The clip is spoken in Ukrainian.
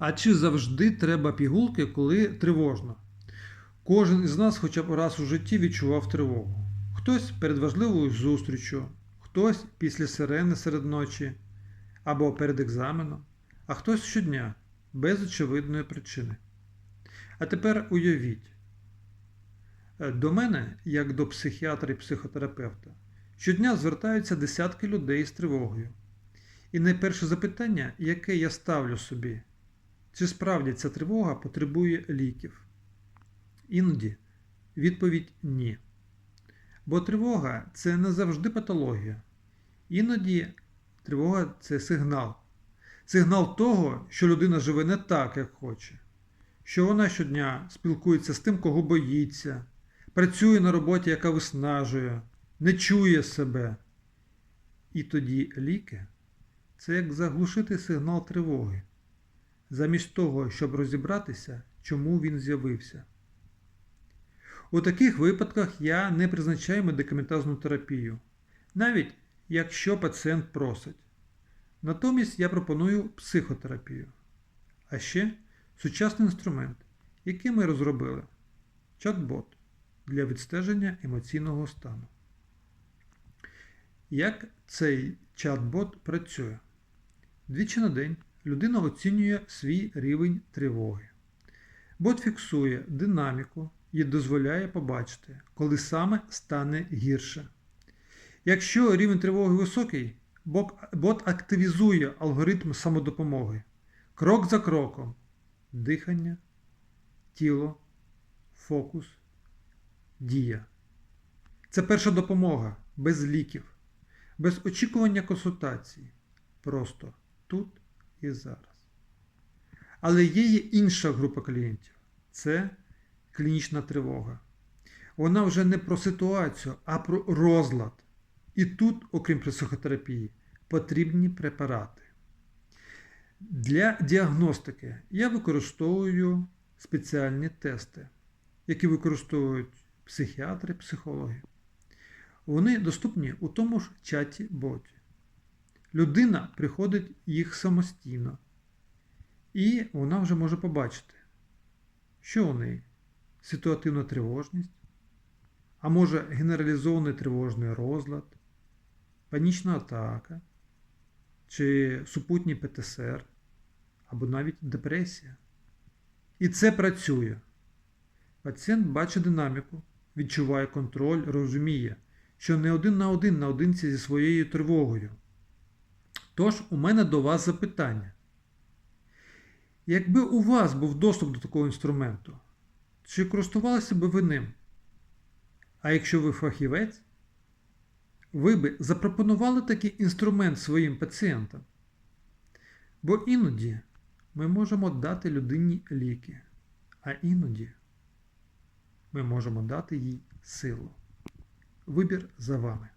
А чи завжди треба пігулки, коли тривожно? Кожен із нас хоча б раз у житті відчував тривогу. Хтось перед важливою зустрічю, хтось після сирени серед ночі або перед екзаменом, а хтось щодня без очевидної причини. А тепер уявіть, е, до мене, як до психіатра і психотерапевта, щодня звертаються десятки людей з тривогою. І найперше запитання, яке я ставлю собі, чи справді ця тривога потребує ліків? Іноді відповідь ні. Бо тривога це не завжди патологія. Іноді тривога це сигнал. Сигнал того, що людина живе не так, як хоче, що вона щодня спілкується з тим, кого боїться, працює на роботі, яка виснажує, не чує себе. І тоді ліки це як заглушити сигнал тривоги, замість того, щоб розібратися, чому він з'явився. У таких випадках я не призначаю медикаментозну терапію, навіть якщо пацієнт просить. Натомість я пропоную психотерапію. А ще сучасний інструмент, який ми розробили чат-бот для відстеження емоційного стану. Як цей чат-бот працює? Двічі на день людина оцінює свій рівень тривоги. Бот фіксує динаміку і дозволяє побачити, коли саме стане гірше. Якщо рівень тривоги високий, бот активізує алгоритм самодопомоги. Крок за кроком. Дихання, тіло, фокус, дія. Це перша допомога без ліків, без очікування консультації. Просто тут і зараз. Але є інша група клієнтів це клінічна тривога. Вона вже не про ситуацію, а про розлад. І тут, окрім психотерапії, потрібні препарати. Для діагностики я використовую спеціальні тести, які використовують психіатри, психологи. Вони доступні у тому ж чаті боті. Людина приходить їх самостійно, і вона вже може побачити, що у неї ситуативна тривожність, а може генералізований тривожний розлад, панічна атака, чи супутній ПТСР, або навіть депресія. І це працює. Пацієнт бачить динаміку, відчуває контроль, розуміє, що не один на один наодинці зі своєю тривогою. Тож, у мене до вас запитання. Якби у вас був доступ до такого інструменту, чи користувалися би ви ним? А якщо ви фахівець, ви би запропонували такий інструмент своїм пацієнтам? Бо іноді ми можемо дати людині ліки, а іноді ми можемо дати їй силу. Вибір за вами.